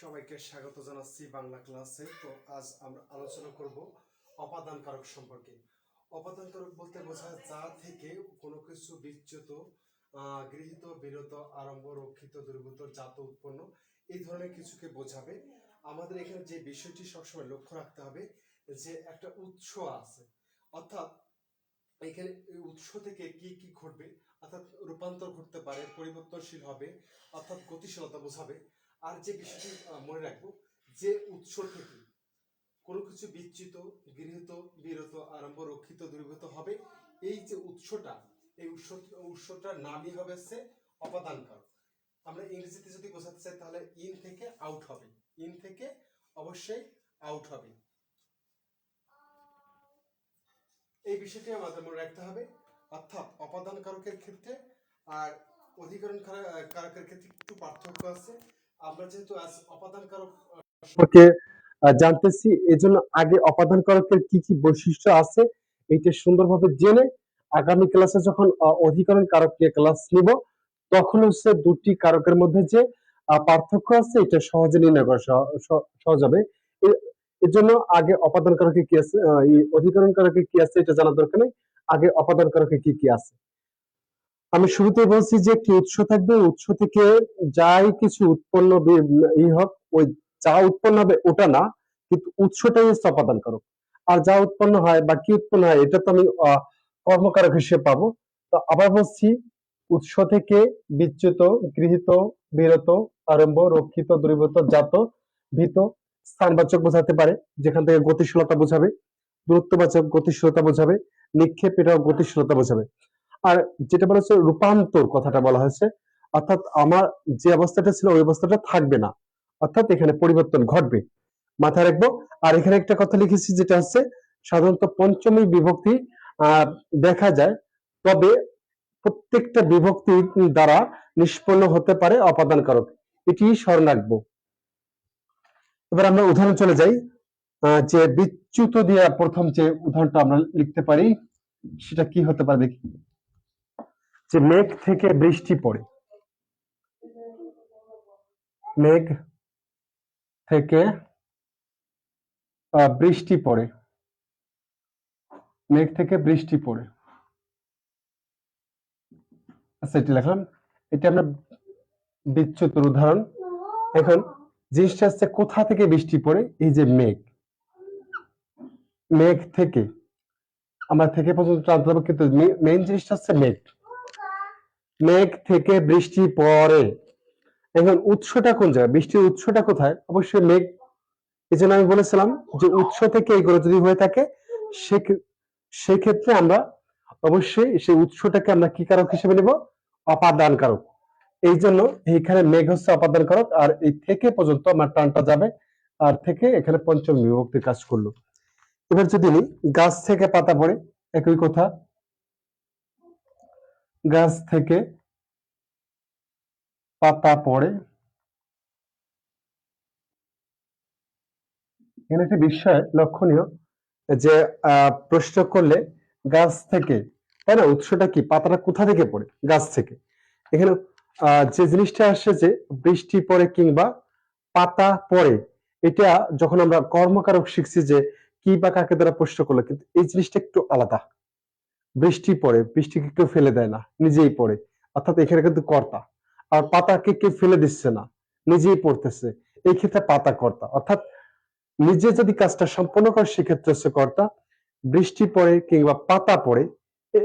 সবাইকে স্বাগত জানাচ্ছি বাংলা ক্লাসে। তো আজ আমরা আলোচনা করব অপাদান কারক সম্পর্কে। অপাদান কারক বলতে বোঝায় যা থেকে কোনো কিছু বিচ্যুত গৃহীত, বিরত, আরম্ভ, রক্ষিত দুর্গত জাত, উৎপন্ন, এই ধরনের কিছুকে বোঝাবে। আমাদের এখানে যে বিষয়টি সবসময় লক্ষ্য রাখতে হবে, যে একটা উৎস আছে। অর্থাৎ এখানে উৎস থেকে কি কি ঘটবে, অর্থাৎ রূপান্তর ঘটতে পারে, পরিবর্তনশীল হবে, অর্থাৎ গতিশীলতা বোঝাবে। আর যে বিষয়টি মনে রাখব, যে উৎস থেকে কোনো কিছু বিচ্যুত, গৃহীত, বিরত, আরম্ভ, রক্ষিত দূরীভূত হবে, এই যে উৎসটা, এই উৎস, উৎসটার নামই হবে হচ্ছে অপাদান কারক আমরা ইংরেজিতে যদি বোঝাতে চাই, তাহলে ইন থেকে আউট হবে। ইন থেকে অবশ্যই আউট হবে। এই বিষয়টি আমাদের মনে রাখতে হবে। অর্থাৎ অপাদান কারকের ক্ষেত্রে আর অধিকরণ কারকের ক্ষেত্রে একটু পার্থক্য আছে। আমরা যেহেতু অপাদান কারক সম্পর্কে জানতেছি, এজন্য আগে অপাদান কারকের কি কি বৈশিষ্ট্য আছে এইটা সুন্দরভাবে জেনে আগামী ক্লাসে যখন অধিকরণ কারক নিয়ে ক্লাস নিব, তখন হচ্ছে দুটি কারকের মধ্যে যে পার্থক্য আছে, এটা সহজে নির্ণয় করা সহ- সহ- সহজ হবে। এর জন্য আগে অপাদান কারকে কি আছে অধিকরণ কারকে কি আছে, এটা জানার দরকার নেই। আগে অপাদান কারকে কি কি আছে। আমি শুরুতে বলছি যে কি উৎস থাকবে? উৎস থেকে যাই কিছু উৎপন্ন হোক, ওই যা উৎপন্ন হবে ওটা না, কিন্তু উৎসটাই হচ্ছে অপাদান কারক। আর যা উৎপন্ন হয় বা কি উৎপন্ন হয়, এটা তো আমি কর্মকারক হিসেবে পাবো। তো আবার বলছি, উৎস থেকে বিচ্যুত, গৃহীত, বিরত, আরম্ভ, রক্ষিত দূরীভূত জাত, ভীত স্থানবাচক বোঝাতে পারে, যেখান থেকে গতিশীলতা বোঝাবে, দূরত্ববাচক গতিশীলতা বোঝাবে নিক্ষেপ এটাও গতিশীলতা বোঝাবে। আর যেটা বলা হচ্ছে রূপান্তর কথাটা বলা হয়েছে, অর্থাৎ আমার যে অবস্থাটা ছিল ওই অবস্থাটা থাকবে না, অর্থাৎ এখানে পরিবর্তন ঘটবে। মাথায় রাখব, আর এখানে একটা কথা লিখেছি যেটা হচ্ছে, সাধারণত পঞ্চমী বিভক্তি দেখা যায়, তবে প্রত্যেকটা বিভক্তি দ্বারা নিষ্পন্ন হতে পারে অপাদান কারক এটি স্মরণ রাখব। এবার আমরা উদাহরণ চলে যাই যে বিচ্যুত দিয়ে প্রথম যে উদাহরণটা আমরা লিখতে পারি, সেটা কি হতে পারে দেখি। যে মেঘ থেকে বৃষ্টি পড়ে। মেঘ থেকে বৃষ্টি পড়ে। মেঘ থেকে বৃষ্টি পড়ে। আচ্ছা এটি লিখলাম। এটা আমরা বিচ্যুতর উদাহরণ। এখন, জিনিসটা হচ্ছে কোথা থেকে বৃষ্টি পড়ে? এই যে মেঘ। মেঘ থেকে। আমরা থেকে পর্যন্ত টানতে কিন্তু মেইন জিনিসটা হচ্ছে মেঘ। মেঘ থেকে বৃষ্টি পড়ে এখন উৎসটা কোন জায়গায়? বৃষ্টির উৎসটা কোথায়? অবশ্যই মেঘ। এই জন্য আমি বলেছিলাম যে উৎস থেকে এইগুলো যদি হয়ে থাকে সেক্ষেত্রে আমরা অবশ্যই সেই উৎসটাকে আমরা কি কারক হিসেবে নিব? অপাদান কারক এই জন্য এইখানে মেঘ হচ্ছে অপাদান কারক আর এই থেকে পর্যন্ত আমার টানটা যাবে, আর থেকে এখানে পঞ্চম বিভক্তি কাজ করল। এবার যদি গাছ থেকে পাতা পড়ে, একই কথা গাছ থেকে পাতা পড়ে। এখানে একটি বিষয় লক্ষণীয় যে প্রশ্ন করলে গাছ থেকে, তাই না? উৎসটা কি? পাতাটা কোথা থেকে পড়ে? গাছ থেকে। এখানে যে জিনিসটা আসছে যে, বৃষ্টি পড়ে কিংবা পাতা পড়ে, এটা যখন আমরা কর্মকারক শিখছি যে, কি বা কাকে দ্বারা প্রশ্ন করল, কিন্তু এই জিনিসটা একটু আলাদা। বৃষ্টি পড়ে, বৃষ্টিকে কেউ ফেলে দেয় না, নিজেই পড়ে। অর্থাৎ এখানে কিন্তু কর্তা। আর পাতাকে কেউ ফেলে দিচ্ছে না, নিজেই পড়তেছে। এই ক্ষেত্রে পাতা কর্তা। অর্থাৎ নিজে যদি কাজটা সম্পন্ন করে, সেক্ষেত্রে হচ্ছে কর্তা, বৃষ্টি পড়ে কিংবা পাতা পড়ে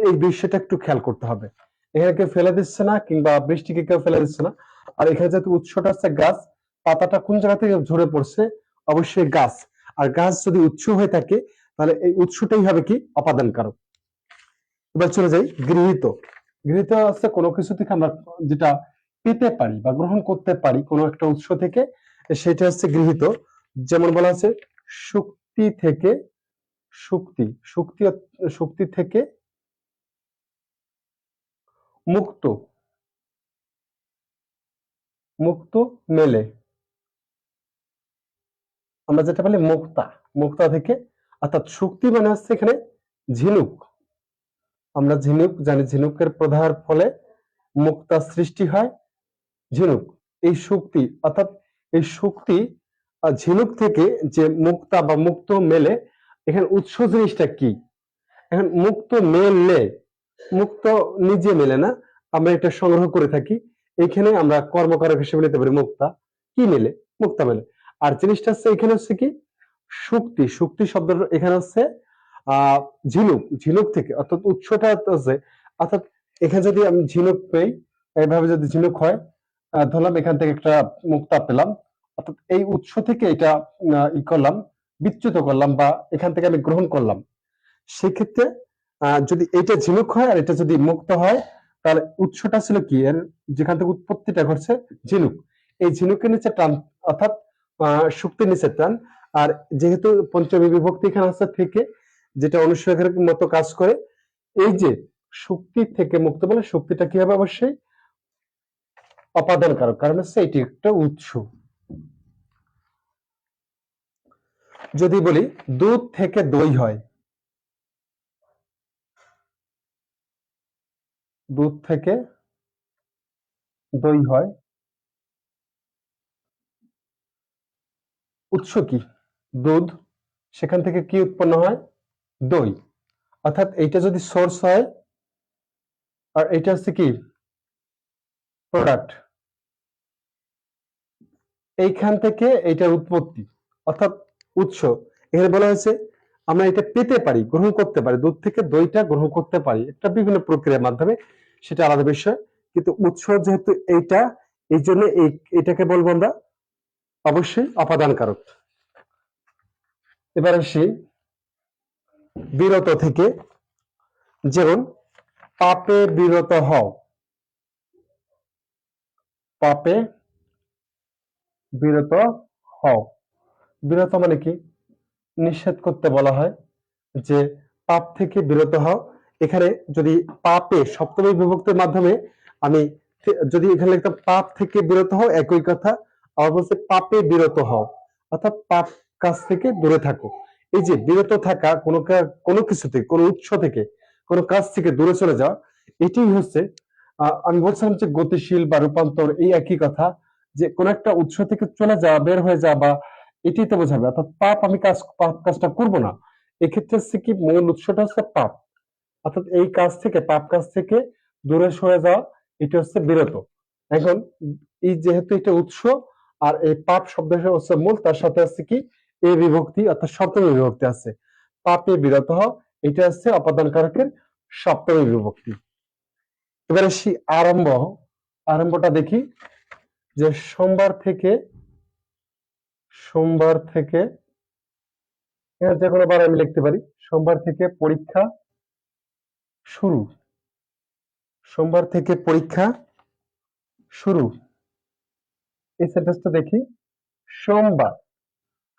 এই বিষয়টা একটু খেয়াল করতে হবে। এখানে কেউ ফেলে দিচ্ছে না কিংবা বৃষ্টিকে কেউ ফেলে দিচ্ছে না। আর এখানে যেহেতু উৎসটা হচ্ছে গাছ, পাতাটা কোন জায়গা থেকে ঝরে পড়ছে? অবশ্যই গাছ। আর গাছ যদি উৎস হয়ে থাকে, তাহলে এই উৎসটাই হবে কি? অপাদান কারক এবার চলে যাই গৃহীত। গৃহীত হচ্ছে কোনো কিছু থেকে আমরা যেটা পেতে পারি বা গ্রহণ করতে পারি কোনো একটা উৎস থেকে, সেটা হচ্ছে গৃহীত। যেমন বলা আছে, শক্তি থেকে শক্তি। শক্তি শক্তি থেকে মুক্ত। মুক্ত মেলে। আমরা যেটা বলি মুক্তা। মুক্তা থেকে, অর্থাৎ শক্তি মানে হচ্ছে এখানে ঝিনুক। আমরা ঝিনুক, জানি ঝিনুকের প্রধার ফলে মুক্তা সৃষ্টি হয় ঝিনুক। এই শক্তি, অর্থাৎ এই শক্তি ঝিনুক থেকে যে মুক্তা বা মুক্ত মেলে, এখানে উৎস জিনিসটা কি? এখন মুক্ত মেললে মুক্ত নিজে মেলে না, আমরা এটা সংগ্রহ করে থাকি। এখানে আমরা কর্মকারক হিসেবে নিতে পারি মুক্তা। কি মেলে? মুক্তা মেলে। আর জিনিসটা হচ্ছে, এখানে হচ্ছে কি? শক্তি শক্তি শব্দটা এখানে হচ্ছে ঝিনুক ঝিনুক থেকে অর্থাৎ উৎসটা হচ্ছে অর্থাৎ এখানে যদি আমি ঝিনুক পেই এইভাবে যদি ঝিনুক হয় ধরলাম এখান থেকে একটা মুক্তা পেলাম অর্থাৎ এই উৎস থেকে এটা ই করলাম বিচ্যুত করলাম বা এখান থেকে আমি গ্রহণ করলাম সেক্ষেত্রে যদি এটা ঝিনুক হয় আর এটা যদি মুক্ত হয় তাহলে উৎসটা ছিল কি? এর যেখান থেকে উৎপত্তিটা ঘটছে ঝিনুক। এই ঝিনুকের নিচে টান অর্থাৎ আহ, শক্তির নিচে টান আর যেহেতু পঞ্চমী বিভক্তি এখানে আছে থেকে যেটা অনুসারের মতো কাজ করে। এই যে শক্তি থেকে মুক্ত বলে শক্তিটা কি হবে অবশ্যই অপাদান কারক কারণ হচ্ছে এটি একটা উৎস। যদি বলি দুধ থেকে দই হয়। দুধ থেকে দই হয়। উৎস কি? দুধ। সেখান থেকে কি উৎপন্ন হয়? দই। অর্থাৎ এইটা যদি সোর্স হয়, আর এটা হচ্ছে কি? প্রোডাক্ট এইখান থেকে এইটার উৎপত্তি, অর্থাৎ উৎস। এখানে বলা হয়েছে, আমরা এটা পেতে পারি, গ্রহণ করতে পারি। দুধ থেকে দইটা গ্রহণ করতে পারি। একটা বিভিন্ন প্রক্রিয়ার মাধ্যমে, সেটা আলাদা বিষয়। কিন্তু উৎস যেহেতু এইটা, এই জন্য এটাকে বলব আমরা অবশ্যই অপাদান কারক এবার আসি বিরত থেকে। যেমন, পাপে বিরত হও। পাপে বিরত হও। বিরত মানে কি? নিষেধ করতে বলা হয় যে, পাপ থেকে বিরত হও। এখানে যদি পাপে, সপ্তমী বিভক্তির মাধ্যমে আমি যদি এখানে লিখতাম, পাপ থেকে বিরত হও, একই কথা। আবার বলছে, পাপে বিরত হও। অর্থাৎ পাপ কাজ থেকে দূরে থাকো এই যে বিরত থাকা কোনো কোনো কিছু থেকে, কোনো উৎস থেকে, কোনো কাজ থেকে দূরে চলে যাওয়া, এটাই হচ্ছে আমি বলছিলাম যে গতিশীল বা রূপান্তর, এই একই কথা যে কোন একটা উৎস থেকে চলে যাওয়া, বের হয়ে যাওয়া বা এটাই তো বোঝাবে। অর্থাৎ পাপ আমি কাজ, পাপ কাজটা করব না। এক্ষেত্রে হচ্ছে কি মূল উৎসটা হচ্ছে পাপ। অর্থাৎ এই কাজ থেকে, পাপ কাজ থেকে দূরে সরে যাওয়া, এটা হচ্ছে বিরত। এখন এই যেহেতু এটা উৎস, আর এই পাপ শব্দ হচ্ছে মূল, তার সাথে আছে কি এই বিভক্তি অর্থাৎ সপ্তমী বিভক্তি আছে। পাপে বিরত এটা হচ্ছে অপাদান কারকের সপ্তমী বিভক্তি। এবার আসি আরম্ভ। আরম্ভটা দেখি যে সোমবার থেকে সোমবার থেকে যে কোনো বার আমি লিখতে পারি, সোমবার থেকে পরীক্ষা শুরু। সোমবার থেকে পরীক্ষা শুরু। এই সেন্টেন্সটা দেখি, সোমবার।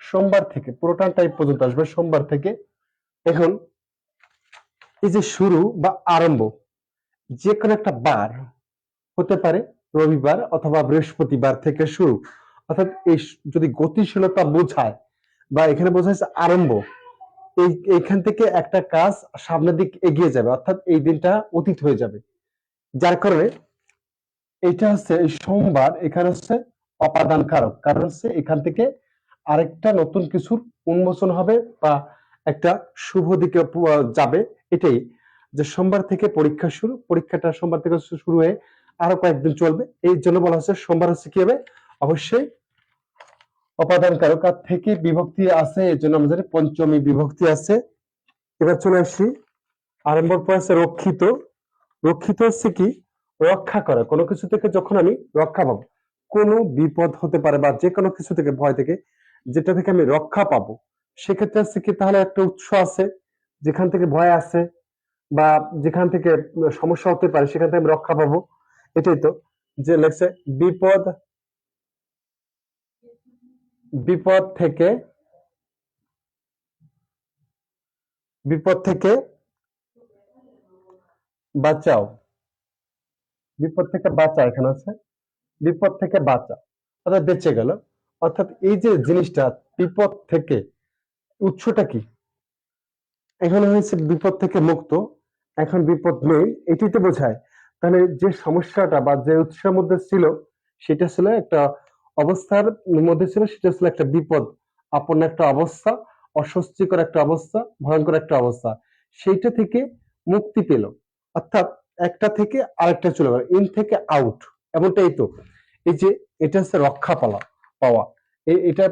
সোমবার থেকে পুরোটা টাইপ পর্যন্ত আসবে সোমবার থেকে। এখন এই যে শুরু বা আরম্ভ যে কোনো একটা বার হতে পারে, রবিবার অথবা বৃহস্পতিবার থেকে শুরু। অর্থাৎ এই যদি গতিশীলতা বোঝায় বা এখানে বোঝাচ্ছে আরম্ভ, এই, এইখান থেকে একটা কাজ সামনের দিক এগিয়ে যাবে, অর্থাৎ এই দিনটা অতীত হয়ে যাবে। যার কারণে এটা হচ্ছে সোমবার, এখানে হচ্ছে অপাদান কারক কারণ হচ্ছে এখান থেকে আরেকটা নতুন কিছুর উন্মোচন হবে বা একটা শুভ দিকে যাবে এটাই যে সোমবার থেকে পরীক্ষা শুরু। পরীক্ষাটা সোমবার থেকে শুরু হয়ে আরও কয়েকদিন চলবে। এই জন্য বলা হচ্ছে সোমবার হচ্ছে কি হবে? অবশ্যই অপাদান কারক আর থেকে বিভক্তি আছে এর জন্য আমাদের পঞ্চমী বিভক্তি আছে। এবার চলে আসি। আরম্ভর পর আছে রক্ষিত। রক্ষিত হচ্ছে কি? রক্ষা করা। কোনো কিছু থেকে যখন আমি রক্ষা পাবো, কোনো বিপদ হতে পারে বা যে কোনো কিছু থেকে, ভয় থেকে যেটা থেকে আমি রক্ষা পাবো। সেক্ষেত্রে হচ্ছে কি তাহলে একটা উৎস আছে, যেখান থেকে ভয় আছে বা যেখান থেকে সমস্যা হতে পারে সেখান থেকে আমি রক্ষা পাবো। এটাই তো। যে লেখছে বিপদ বিপদ থেকে বিপদ থেকে বাঁচাও। বিপদ থেকে বাঁচা এখানে আছে। বিপদ থেকে বাঁচা অর্থাৎ বেঁচে গেল। অর্থাৎ এই যে জিনিসটা বিপদ থেকে উৎসটা কি? এখানে হয়েছে বিপদ থেকে মুক্ত, এখন বিপদ নেই, এটি তো বোঝায়। তাহলে যে সমস্যাটা বা যে উৎসের মধ্যে ছিল, সেটা ছিল একটা অবস্থার মধ্যে ছিল, সেটা ছিল একটা বিপদ, আপন একটা অবস্থা, অস্বস্তিকর একটা অবস্থা, ভয়ঙ্কর একটা অবস্থা। সেইটা থেকে মুক্তি পেল। অর্থাৎ একটা থেকে আরেকটা চলে গেল ইন থেকে আউট এমনটাই তো। এই যে, এটা হচ্ছে রক্ষা পাওয়া পাওয়া। এটা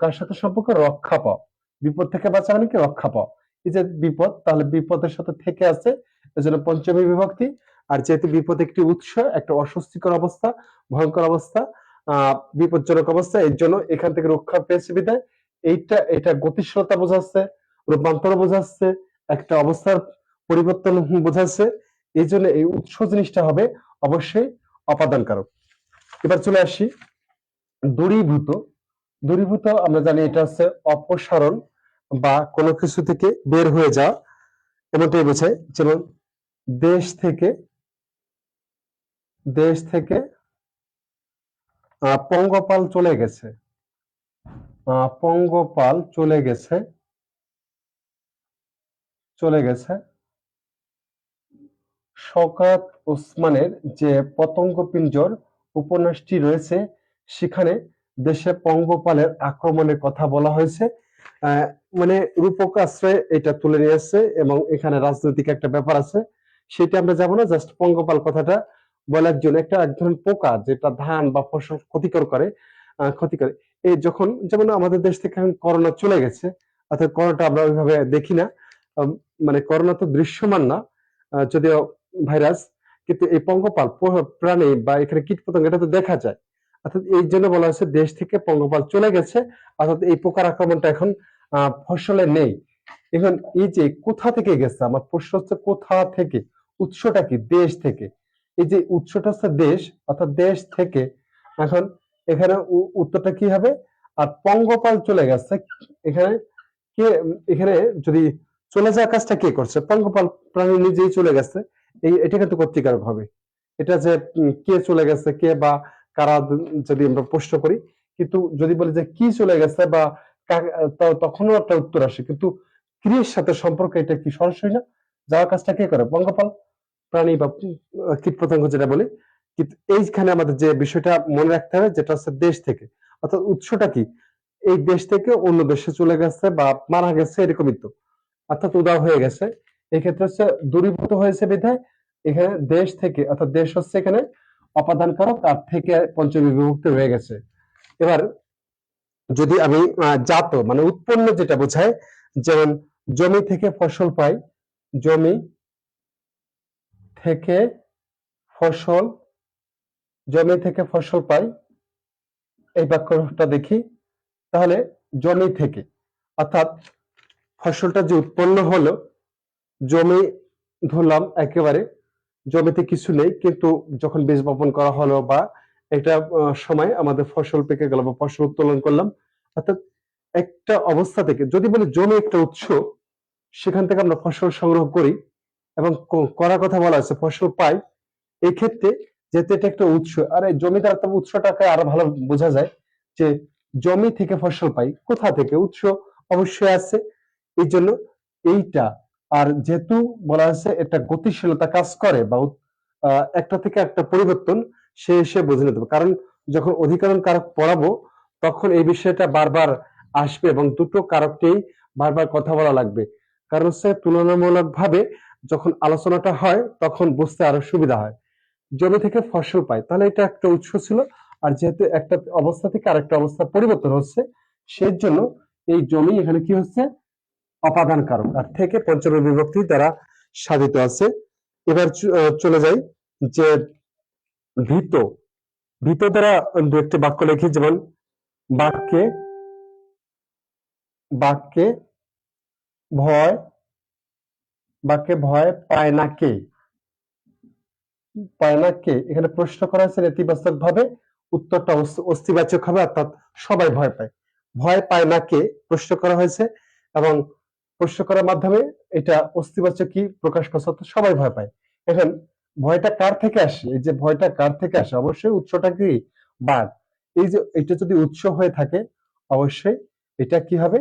কার সাথে সম্পর্ক? রক্ষা পাওয়া বিপদ থেকে বাঁচা মানে কি? রক্ষা পাওয়া এই যে বিপদ, তাহলে বিপদের সাথে থেকে আছে, এজন্য পঞ্চমী বিভক্তি। আর যেহেতু বিপদ একটি উৎস, একটা অস্বস্তিকর অবস্থা, ভয়ঙ্কর অবস্থা, আহ, বিপজ্জনক অবস্থা, এর জন্য এখান থেকে রক্ষা পেয়েছে বিদায় এইটা, এটা গতিশীলতা বোঝাচ্ছে রূপান্তর বোঝাচ্ছে, একটা অবস্থার পরিবর্তন বোঝাচ্ছে। এই জন্য এই উৎস জিনিসটা হবে অবশ্যই অপাদান কারক এবার চলে আসি দূরীভূত। দূরীভূত আমরা জানি এটা হচ্ছে অপসারণ বা কোনো কিছু থেকে বের হয়ে যাওয়া। এমনটাই বোঝায় যেমন দেশ থেকে দেশ থেকে পঙ্গপাল চলে গেছে। পঙ্গপাল চলে গেছে। চলে গেছে। শওকত ওসমানের যে পতঙ্গ পিঞ্জর উপন্যাসটি রয়েছে সেখানে দেশে পঙ্গপালের আক্রমণের কথা বলা হয়েছে। মানে রূপক আশ্রয়ে এটা তুলে নিয়ে এসেছে এবং এখানে রাজনৈতিক একটা ব্যাপার আছে। সেটা আমরা যাব না, জাস্ট পঙ্গপাল কথাটা বলার জন্য। একটা এক ধরনের পোকা যেটা ধান বা ফসল ক্ষতিকর করে ক্ষতি করে। এই যখন, যেমন আমাদের দেশ থেকে এখন করোনা চলে গেছে, অর্থাৎ করোনাটা আমরা ওইভাবে দেখি না। মানে করোনা তো দৃশ্যমান না যদিও ভাইরাস, কিন্তু এই পঙ্গপাল প্রাণী বা এখানে কীট পতঙ্গ এটা তো দেখা যায়। অর্থাৎ এই জন্য বলা হচ্ছে দেশ থেকে পঙ্গপাল চলে গেছে, অর্থাৎ এই পোকার আক্রমণটা এখন ফসলে নেই। এখন এই যে কোথা থেকে গেছে, আমার প্রশ্ন হচ্ছে কোথা থেকে, উৎসটা কি, দেশ থেকে? এই যে উৎসটা হচ্ছে দেশ, অর্থাৎ দেশ থেকে, এখন এখানে উত্তরটা কি হবে? আর পঙ্গপাল চলে গেছে, এখানে কে, এখানে যদি চলে যাওয়ার কাজটা কে করছে? পঙ্গপাল প্রাণী নিজেই চলে গেছে, এই, এটা কিন্তু কর্তৃকারক হবে। এটা যে কে চলে গেছে, কে বা কারা যদি আমরা প্রশ্ন করি, কিন্তু যদি বলি যে কি চলে গেছে বা তখনও একটা উত্তর আসে, কিন্তু ক্রিয়ের সাথে সম্পর্ক এটা কি সরাসরি না? যাওয়ার কাজটা কে করে? পঙ্গপাল প্রাণী বা কীট পতঙ্গ যেটা বলি, কিন্তু এইখানে আমাদের যে বিষয়টা মনে রাখতে হবে যেটা হচ্ছে দেশ থেকে। অর্থাৎ উৎসটা কি? এই দেশ থেকে অন্য দেশে চলে গেছে বা মারা গেছে এরকমই তো। অর্থাৎ উদাও হয়ে গেছে। এক্ষেত্রে হচ্ছে দূরীভূত হয়েছে বিধায় এখানে দেশ থেকে, অর্থাৎ দেশ হচ্ছে এখানে অপাদান কারক তার থেকে পঞ্চমী বিভক্তি হয়ে গেছে। এবার যদি আমি জাত মানে উৎপন্ন যেটা বোঝায়, যেমন জমি থেকে ফসল পাই, জমি থেকে ফসল, জমি থেকে ফসল পাই, এই বাক্যটা দেখি, তাহলে জমি থেকে, অর্থাৎ ফসলটা যে উৎপন্ন হলো, জমি ধরলাম একেবারে জমিতে কিছু নেই, কিন্তু যখন বীজ বপন করা হলো বা একটা সময় আমাদের ফসল পেকে গেল বা ফসল উত্তোলন করলাম, অর্থাৎ একটা অবস্থা থেকে, যদি বলি জমি একটা উৎস, সেখান থেকে আমরা ফসল সংগ্রহ করি এবং করার কথা বলা আছে, ফসল পাই এই ক্ষেত্রে যেহেতু এটা একটা উৎস, আর এই জমি দ্বারা তো উৎসটাকে আরও ভালো বোঝা যায় যে জমি থেকে ফসল পাই, কোথা থেকে, উৎস অবশ্যই আছে, এই জন্য এইটা আর যেহেতু বলা হয়েছে এটা গতিশীলতা কাজ করে বা একটা থেকে একটা পরিবর্তন, সে এসে বুঝে নিতে কারণ যখন অধিকরণ কারক পড়াবো, তখন এই বিষয়টা বারবার আসবে এবং দুটো কারককেই বারবার কথা বলা লাগবে। কারণ হচ্ছে তুলনামূলক ভাবে যখন আলোচনাটা হয়, তখন বুঝতে আরও সুবিধা হয়। জমি থেকে ফসল পাই তাহলে এটা একটা উৎস ছিল। আর যেহেতু একটা অবস্থা থেকে আরেকটা অবস্থা পরিবর্তন হচ্ছে সেই জন্য এই জমি এখানে কি হচ্ছে? অপাদান কারক আর থেকে পঞ্চম বিভক্তি দ্বারা সাধিত আছে। এবার চলে যাই যে ভীত। ভীত দ্বারা একটি বাক্য লিখি, যেমন, বাক্যে বাক্যে ভয় বাক্যে ভয় পায় না কে? পায় না কে? এখানে প্রশ্ন করা হয়েছে নেতিবাচক ভাবে উত্তরটা অস- অস্তিবাচক হবে, অর্থাৎ সবাই ভয় পায়। ভয় পায় না কে? প্রশ্ন করা হয়েছে এবং প্রশ্ন করার মাধ্যমে এটা অস্তিবাচক কি প্রকাশ করছে, অর্থাৎ সবাই ভয় পায়। এখন ভয়টা কার থেকে আসে? এই যে ভয়টা কার থেকে আসে? অবশ্যই উৎসটা কি? বাঘ। এই যে এটা যদি উৎস হয়ে থাকে, অবশ্যই এটা কি হবে?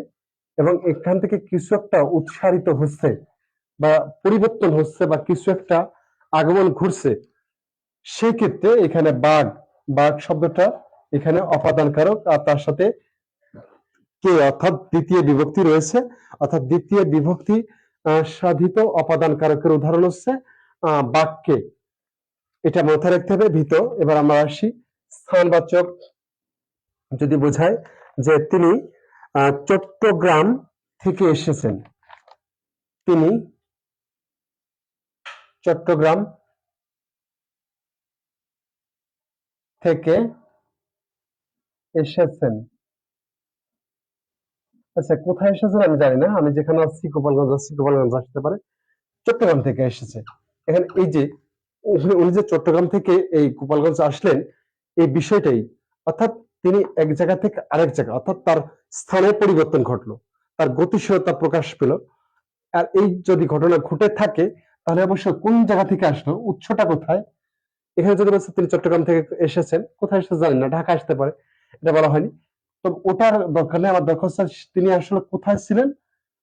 এবং এখান থেকে কিছু একটা উৎসারিত হচ্ছে বা পরিবর্তন হচ্ছে বা কিছু একটা আগমন ঘুরছে, সেই ক্ষেত্রে এখানে বাঘ বাঘ শব্দটা এখানে অপাদান কারক আর তার সাথে কে অর্থাৎ দ্বিতীয় বিভক্তি রয়েছে, অর্থাৎ দ্বিতীয় বিভক্তি সাধিত অপাদান কারকের উদাহরণ হচ্ছে বাক্যে। এটা মাথায় রাখতে হবে, ভীত। এবার আমরা আসি, স্থানবাচক। যদি বোঝায় যে তিনি চট্টগ্রাম থেকে এসেছেন। তিনি চট্টগ্রাম থেকে এসেছেন। আচ্ছা কোথায় এসেছেন আমি জানি না। আমি যেখানে আছি, গোপালগঞ্জ আছি, গোপালগঞ্জ আসতে পারে। চট্টগ্রাম থেকে এসেছে। এখানে এই যে, উনি যে চট্টগ্রাম থেকে এই গোপালগঞ্জ আসলেন, এই বিষয়টাই, অর্থাৎ তিনি এক জায়গা থেকে আরেক জায়গা, অর্থাৎ তার স্থানের পরিবর্তন ঘটলো, তার গতিশীলতা প্রকাশ পেল। আর এই যদি ঘটনা ঘটে থাকে, তাহলে অবশ্যই কোন জায়গা থেকে আসলো, উৎসটা কোথায়? এখানে যদি তিনি চট্টগ্রাম থেকে এসেছেন। কোথায় এসেছে জানি না, ঢাকা আসতে পারে, এটা বলা হয়নি। তো ওটার দরকার নেই, আমার দরকার হচ্ছে তিনি আসলে কোথায় ছিলেন?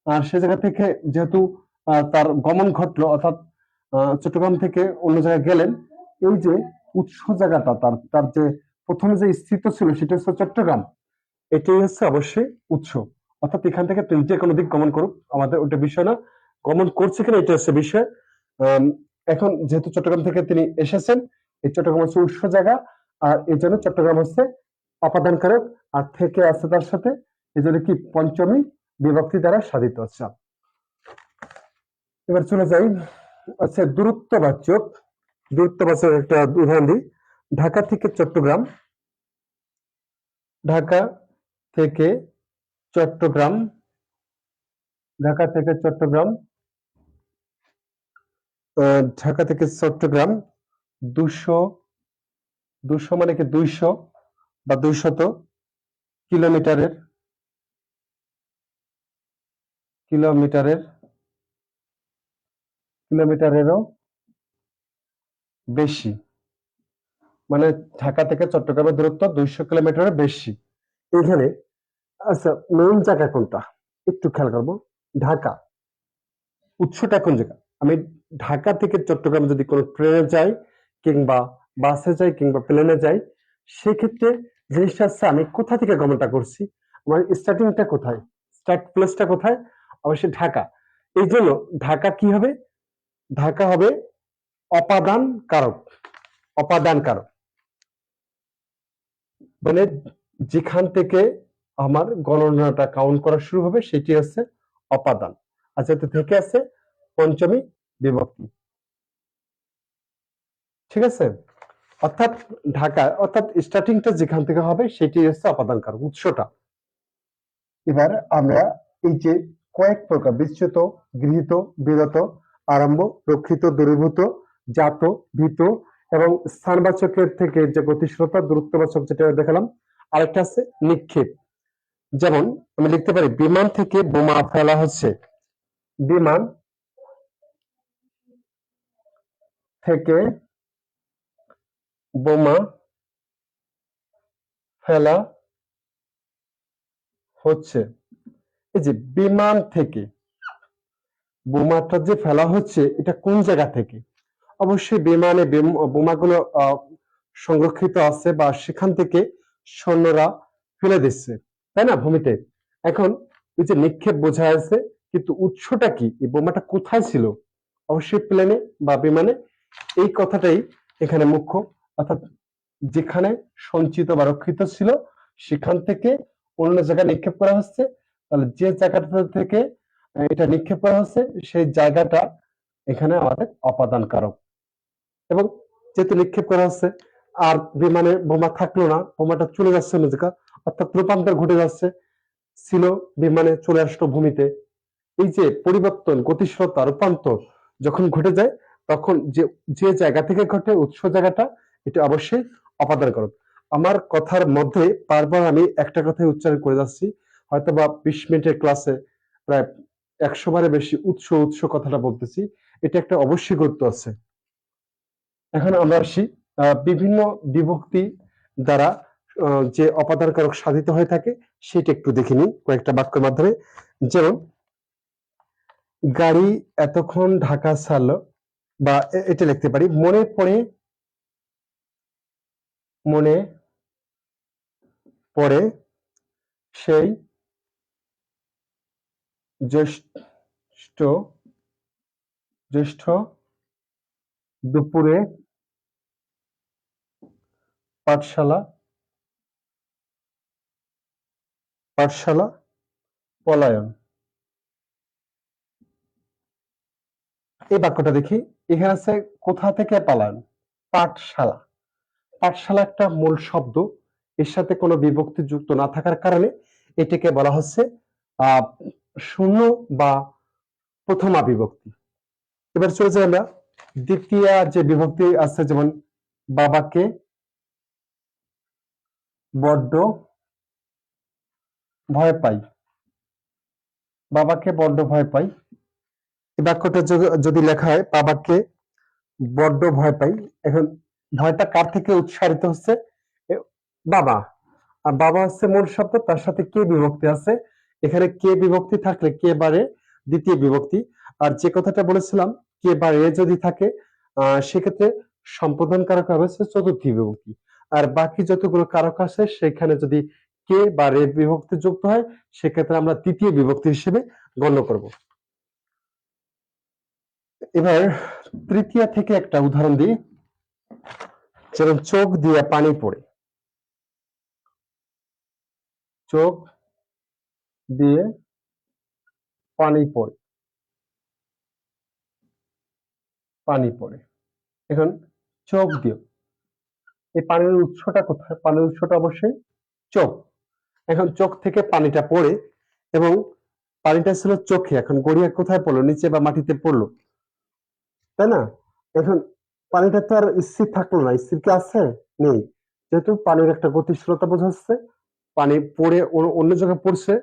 আর সে জায়গা থেকে যেহেতু তার গমন ঘটলো, অর্থাৎ চট্টগ্রাম থেকে অন্য জায়গায় গেলেন, এই যে উৎস জায়গাটা, তার তার যে প্রথমে যে স্থিত ছিল, সেটা হচ্ছে চট্টগ্রাম। এটাই হচ্ছে অবশ্যই উৎস। অর্থাৎ এখান থেকে তিনি যে কোনো দিক গমন করুক, আমাদের ওটা বিষয় না। গমন করছে কিনা, এটা হচ্ছে বিষয়। এখন যেহেতু চট্টগ্রাম থেকে তিনি এসেছেন, এই চট্টগ্রাম হচ্ছে উৎস জায়গা, আর এই জন্য চট্টগ্রাম হচ্ছে অপাদানকারক আর থেকে আছে তার সাথে, এই জন্য কি পঞ্চমী বিভক্তি দ্বারা সাধিত হচ্ছে। এবার চলে যাই আচ্ছা দূরত্ববাচক। দূরত্ববাচক একটা উদাহরণ দিই। ঢাকা থেকে চট্টগ্রাম। ঢাকা থেকে চট্টগ্রাম। ঢাকা থেকে চট্টগ্রাম। ঢাকা থেকে চট্টগ্রাম। দুশো দুশো মানে কি দুইশো? বা দুইশত কিলোমিটারের কিলোমিটারের, কিলোমিটারেরও বেশি। মানে ঢাকা থেকে চট্টগ্রামের দূরত্ব দুইশো কিলোমিটারের বেশি। এখানে আচ্ছা মেইন জায়গা কোনটা? একটু খেয়াল করব। ঢাকা। উৎসটা কোন জায়গা? আমি ঢাকা থেকে চট্টগ্রামে যদি কোনো ট্রেনে যাই কিংবা বাসে যাই কিংবা প্লেনে যাই, সেক্ষেত্রে জিনিসটা হচ্ছে আমি কোথা থেকে গমনটা করছি? আমার স্টার্টিংটা কোথায়? স্টার্ট প্লেসটা কোথায়? অবশ্যই ঢাকা। এই জন্য ঢাকা কি হবে? ঢাকা হবে অপাদান কারক অপাদান কারক মানে যেখান থেকে আমার গণনাটা কাউন্ট করা শুরু হবে, সেটি হচ্ছে অপাদান। আচ্ছা যেহেতু থেকে আছে পঞ্চমী বিভক্তি। ঠিক আছে? অর্থাৎ ঢাকা, অর্থাৎ স্টার্টিংটা যেখান থেকে হবে সেটি হচ্ছে অপাদান কারক উৎসটা। এবার আমরা এই যে কয়েক প্রকার বিচ্যুত গৃহীত, বিরত, আরম্ভ, রক্ষিত, দূরীভূত, জাত, ভীত এবং স্থানবাচকের থেকে যে গতিশীলতা, দূরত্ববাচক যেটা দেখালাম, আরেকটা আছে নিক্ষেপ। যেমন আমি লিখতে পারি, বিমান থেকে বোমা ফেলা হচ্ছে। বিমান থেকে বোমা, ফেলা হচ্ছে। এই যে বিমান থেকে, বোমাটা যে ফেলা হচ্ছে, এটা কোন জায়গা থেকে? অবশ্যই বিমানে বোমাগুলো সংরক্ষিত আছে বা সেখান থেকে সৈন্যরা ফেলে দিচ্ছে, তাই না, ভূমিতে? এখন এই যে নিক্ষেপ বোঝা আছে কিন্তু উৎসটা কি? এই বোমাটা কোথায় ছিল? অবশ্যই প্লেনে বা বিমানে। এই কথাটাই এখানে মুখ্য অর্থাৎ যেখানে সঞ্চিত বা রক্ষিত ছিল, সেখান থেকে অন্য জায়গায় নিক্ষেপ করা হচ্ছে। তাহলে যে জায়গাটা থেকে এটা নিক্ষেপ করা হচ্ছে, সেই জায়গাটা এখানে আমাদের অপাদান কারক এবং যেহেতু নিক্ষেপ করা হচ্ছে, আর বিমানে বোমা থাকল না, বোমাটা চলে যাচ্ছে অন্য জায়গা, অর্থাৎ রূপান্তর ঘটে যাচ্ছে, ছিল বিমানে চলে আসলো ভূমিতে। এই যে পরিবর্তন, গতিশীলতা, রূপান্তর যখন ঘটে যায়, তখন যে যে জায়গা থেকে ঘটে, উৎস জায়গাটা এটা অবশ্যই অপাদান করক আমার কথার মধ্যে বারবার আমি একটা কথাই উচ্চারণ করে যাচ্ছি। হয়তো বা বিশ মিনিটের ক্লাসে প্রায় একশো বারে বেশি উৎস উৎস কথাটা বলতেছি। এটা একটা অবশ্যই গুরুত্ব আছে। এখন আমরা আসি বিভিন্ন বিভক্তি দ্বারা যে অপাদান কারক সাধিত হয়ে থাকে, সেটা একটু দেখে নিই কয়েকটা বাক্যের মাধ্যমে। যেমন, গাড়ি এতক্ষণ ঢাকা ছাড়লো, বা এটা লিখতে পারি, মনে পড়ে মনে পরে সেই জ্যেষ্ঠ জ্যেষ্ঠ দুপুরে পাঠশালা পাঠশালা পলায়ন। এই বাক্যটা দেখি। এখানে আছে, কোথা থেকে পালায়ন পাঠশালা। পাঠশালা একটা মূল শব্দ, এর সাথে কোনো বিভক্তি যুক্ত না থাকার কারণে এটাকে বলা হচ্ছে শূন্য বা প্রথমা বিভক্তি। এবার চলে যাই আমরা দ্বিতীয় যে বিভক্তি আছে, যেমন বাবাকে বড্ড ভয় পাই। বাবাকে বড্ড ভয় পাই। এই বাক্যটা যদি লেখা হয়, বাবাকে বড্ড ভয় পাই। এখন ভয়টা কার থেকে উৎসারিত হচ্ছে? বাবা। আর বাবা হচ্ছে মূল শব্দ, তার সাথে কে বিভক্তি আছে? এখানে কে বিভক্তি থাকলে কে বারে দ্বিতীয় বিভক্তি। আর যে কথাটা বলেছিলাম, কে বারে যদি থাকে সেক্ষেত্রে সম্বোধন কারক হচ্ছে চতুর্থী বিভক্তি। আর বাকি যতগুলো কারক আছে, সেখানে যদি কে বা রে বিভক্তি যুক্ত হয়, সেক্ষেত্রে আমরা তৃতীয় বিভক্তি হিসেবে গণ্য করব। এবার তৃতীয় থেকে একটা উদাহরণ দিই। যেমন চোখ দিয়ে পানি পড়ে। চোখ দিয়ে পানি পড়ে। পানি পড়ে। এখন চোখ দিয়ে এই পানির উৎসটা কোথায়? পানির উৎসটা অবশ্যই চোখ। এখন চোখ থেকে পানিটা পড়ে এবং পানিটা ছিল চোখে। এখন গড়িয়া কোথায় পড়ল? নিচে বা মাটিতে পড়ল। তাই না? এখন পানিটা তো আর স্থির থাকল না, স্থির কি আছে? নেই। যেহেতু পানির একটা গতিশীলতা বোঝাচ্ছে পানি পড়ে অন্য- জায়গায় পড়ছে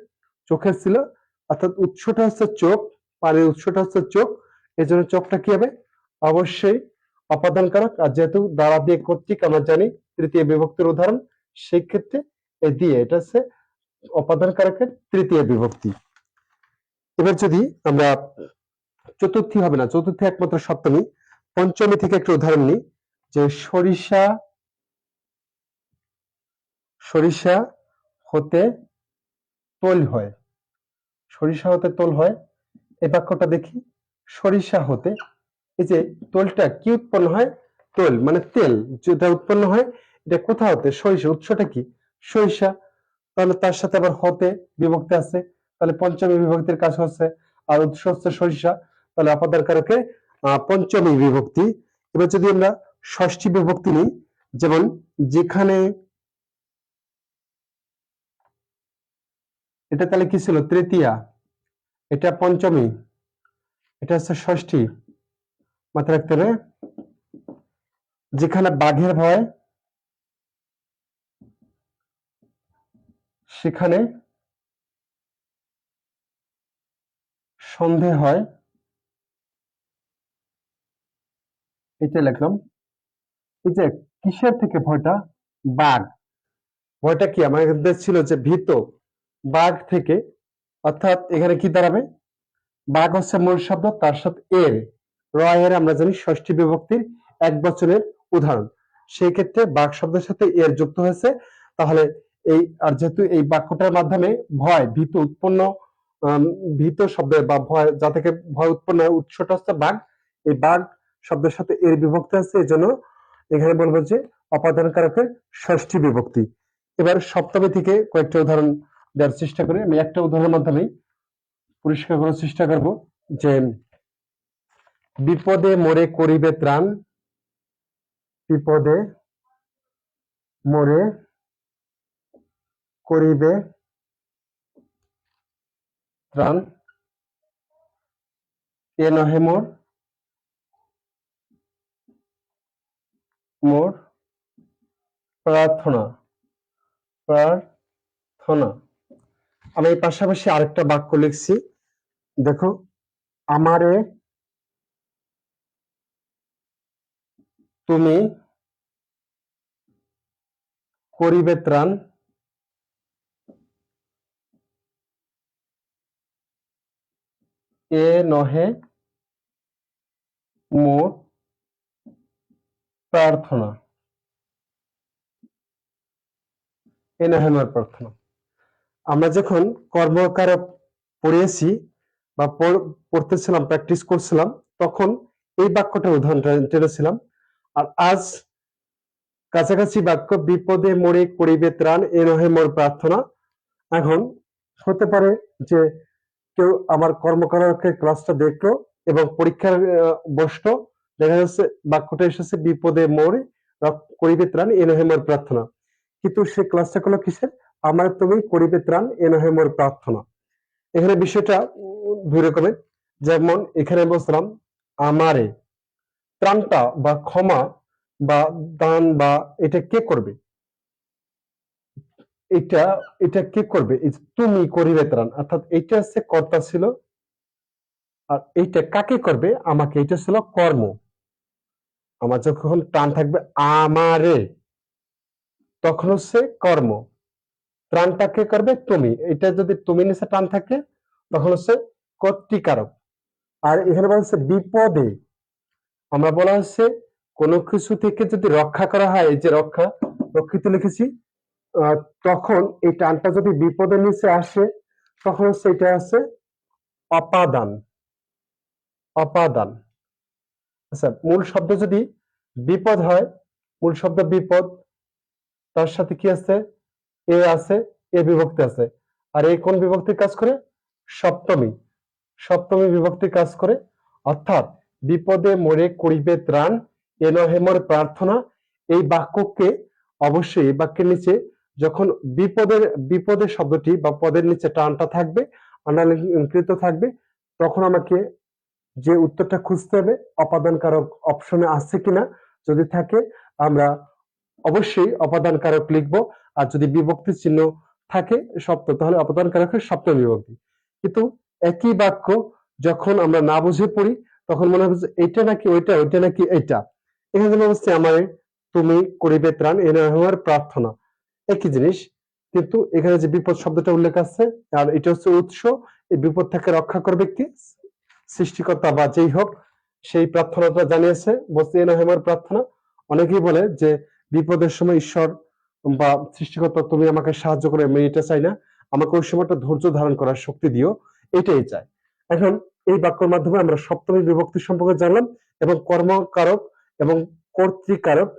চোখে ছিল, অর্থাৎ উৎসটা হচ্ছে চোখ, পানির উৎসটা হচ্ছে চোখ এই জন্য চোখটা কি হবে? অবশ্যই অপাদান কারক আর যেহেতু দ্বারা দিয়ে কর্তৃক আমরা জানি তৃতীয় বিভক্তির উদাহরণ, সেই ক্ষেত্রে এই দিয়ে, এটা হচ্ছে অপাদান কারকের তৃতীয় বিভক্তি। এবার যদি আমরা চতুর্থী হবে না, চতুর্থী একমাত্র সপ্তমী পঞ্চমী থেকে একটা উদাহরণ নিই যে সরিষা সরিষা হতে তোল হয়। সরিষা হতে তোল হয়। এই বাক্যটা দেখি সরিষা হতে এই যে তোলটা কি উৎপন্ন হয়? তোল মানে তেল যেটা উৎপন্ন হয় এটা কোথা হতে? সরিষা উৎসটা কি? সরিষা তাহলে তার সাথে আবার হতে বিভক্তি আছে। তাহলে পঞ্চমী বিভক্তির কাজ হচ্ছে আর উৎস হচ্ছে সরিষা। তাহলে আপাদার কারকে আহ, পঞ্চমী বিভক্তি। এবার যদি আমরা ষষ্ঠী বিভক্তি নিই, যেমন যেখানে এটা তাহলে কি ছিল? তৃতীয়া। এটা পঞ্চমী। এটা হচ্ছে ষষ্ঠী। মাথায় রাখতে হবে। যেখানে বাঘের ভয়, সেখানে সন্ধে হয়। এটা লিখলাম। এই যে কিসের থেকে ভয়টা? বাঘ। ভয়টা কি? আমাদের ছিল যে ভীত। বাঘ থেকে, অর্থাৎ এখানে কি দাঁড়াবে? বাঘ হচ্ছে মূল শব্দ, তার সাথে এর। র, এর আমরা জানি ষষ্ঠী বিভক্তির এক বছরের উদাহরণ। সেই ক্ষেত্রে বাঘ শব্দের সাথে এর যুক্ত হয়েছে। তাহলে এই, আর যেহেতু এই বাক্যটার মাধ্যমে ভয়, ভীত উৎপন্ন ভীত শব্দ বা ভয়, যা থেকে ভয় উৎপন্ন হয়, উৎসটা হচ্ছে বাঘ। এই বাঘ শব্দের সাথে এর বিভক্তি আছে এই জন্য এখানে বলব যে অপাদান কারকের ষষ্ঠী বিভক্তি। এবার সপ্তমী থেকে কয়েকটা উদাহরণ দেওয়ার চেষ্টা করি। আমি একটা উদাহরণের মাধ্যমে পরিষ্কার করার চেষ্টা করব যে বিপদে মোরে করিবে ত্রাণ। বিপদে মোরে করিবে ত্রাণ। এ নহে মোর। মোর প্রার্থনা প্রার্থনা। আমি পাশাপাশি আরেকটা বাক্য লিখছি। দেখো, আমারে তুমি করিবে ত্রাণ, এ নহে মোর প্রার্থনা। এ না প্রার্থনা। আমরা যখন কর্মকারক পড়িয়েছি বা পড়- পড়তেছিলাম প্র্যাকটিস করছিলাম, তখন এই বাক্যটার উদাহরণ টেনেছিলাম। আর আজ কাছাকাছি বাক্য, বিপদে মোড়ে করিবে ত্রাণ, এ নহে মোর প্রার্থনা। এখন হতে পারে যে কেউ আমার কর্মকারকে ক্লাসটা দেখল এবং পরীক্ষার বসল দেখা যাচ্ছে বাক্যটা এসেছে, বিপদে মোড়ে করিবে ত্রাণ এ মোর প্রার্থনা। কিন্তু সে ক্লাসটা করল কিসের? আমার তুমি করিবে ত্রাণ এ মোর প্রার্থনা। এখানে বিষয়টা দুই রকমের। যেমন এখানে বলছিলাম, আমারে। ত্রাণটা বা ক্ষমা বা দান বা এটা কে করবে? এটা এটা কে করবে? তুমি করিবে ত্রাণ। অর্থাৎ এটা হচ্ছে কর্তা ছিল, আর এইটা কাকে করবে? আমাকে, এটা ছিল কর্ম। আমার যখন প্রাণ থাকবে আমারে, তখন হচ্ছে কর্ম। ত্রাণটা কে করবে? তুমি। এটা যদি তুমি নিচে টান থাকে, তখন হচ্ছে কর্তৃকারক। আর এখানে বলা হচ্ছে বিপদে। আমরা বলা হচ্ছে কোনো কিছু থেকে যদি রক্ষা করা হয়, এই যে রক্ষা, রক্ষিত লিখেছি তখন এই টানটা যদি বিপদের নিচে আসে, তখন হচ্ছে এটা আছে অপাদান। অপাদান। আচ্ছা মূল শব্দ যদি বিপদ হয়, মূল শব্দ বিপদ, তার সাথে কি আছে? এ আছে, এ বিভক্তি আছে। আর এই কোন বিভক্তির কাজ করে? সপ্তমী। সপ্তমী বিভক্তির কাজ করে, অর্থাৎ বিপদে মরে করিবে ত্রাণ, এ নহে মোর প্রার্থনা। এই বাক্যকে অবশ্যই এই বাক্যের নিচে যখন বিপদের বিপদের শব্দটি বা পদের নিচে টানটা থাকবে আন্ডারলাইনকৃত থাকবে, তখন আমাকে যে উত্তরটা খুঁজতে হবে অপাদান কারক অপশনে আছে কিনা যদি থাকে, আমরা অবশ্যই অপাদান কারক লিখব। আর যদি বিভক্তি চিহ্ন থাকে সপ্ত, তাহলে অপাদান সপ্তম বিভক্তি। কিন্তু একই বাক্য যখন আমরা না বুঝে পড়ি, তখন মনে যে এটা নাকি ওইটা ওইটা নাকি এইটা। এখানে যেন হচ্ছে আমার তুমি করিবে ত্রাণ, এ নয় প্রার্থনা। একই জিনিস, কিন্তু এখানে যে বিপদ শব্দটা উল্লেখ আছে, আর এটা হচ্ছে উৎস, এই বিপদ থেকে রক্ষা করবে কি সৃষ্টিকর্তা বা যেই হোক, সেই প্রার্থনাটা জানিয়েছে বলছে এ প্রার্থনা। অনেকেই বলে যে, বিপদের সময় ঈশ্বর বা সৃষ্টিকর্তা, তুমি আমাকে সাহায্য করে, আমি এটা চাই না। আমাকে ওই সময়টা ধৈর্য ধারণ করার শক্তি দিও, এটাই চাই। এখন এই বাক্যের মাধ্যমে আমরা সপ্তমী বিভক্তি সম্পর্কে জানলাম এবং কর্মকারক এবং কর্তৃকারক,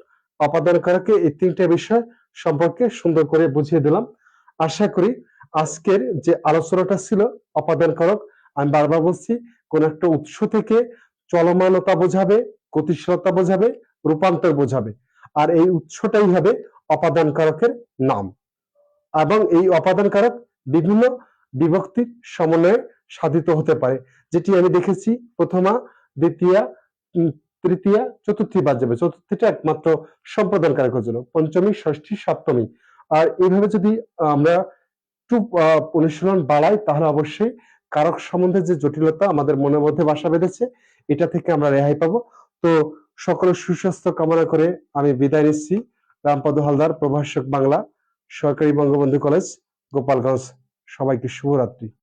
অপাদানকারকে এই তিনটা বিষয় সম্পর্কে সুন্দর করে বুঝিয়ে দিলাম। আশা করি আজকের যে আলোচনাটা ছিল, অপাদানকারক, আমি বারবার বলছি কোন একটা উৎস থেকে চলমানতা বোঝাবে, গতিশীলতা বোঝাবে, রূপান্তর বোঝাবে। আর এই উৎসটাই হবে অপাদান কারকের নাম। এবং এই অপাদান কারক বিভিন্ন বিভক্তির সমন্বয়ে সাধিত হতে পারে। যেটি আমি দেখেছি প্রথমা, দ্বিতীয়া তৃতীয়া, চতুর্থী বাদ যাবে। চতুর্থীটা একমাত্র সম্পাদন কারকের জন্য। পঞ্চমী, ষষ্ঠী, সপ্তমী। আর এইভাবে যদি আমরা একটু অনুশীলন বাড়াই, তাহলে অবশ্যই কারক সম্বন্ধে যে জটিলতা আমাদের মনের মধ্যে বাসা বেঁধেছে, এটা থেকে আমরা রেহাই পাবো। তো সকলের সুস্বাস্থ্য কামনা করে আমি বিদায় নিচ্ছি। রামপদ হালদার, প্রভাষক বাংলা, সরকারি বঙ্গবন্ধু কলেজ, গোপালগঞ্জ। সবাইকে শুভরাত্রি।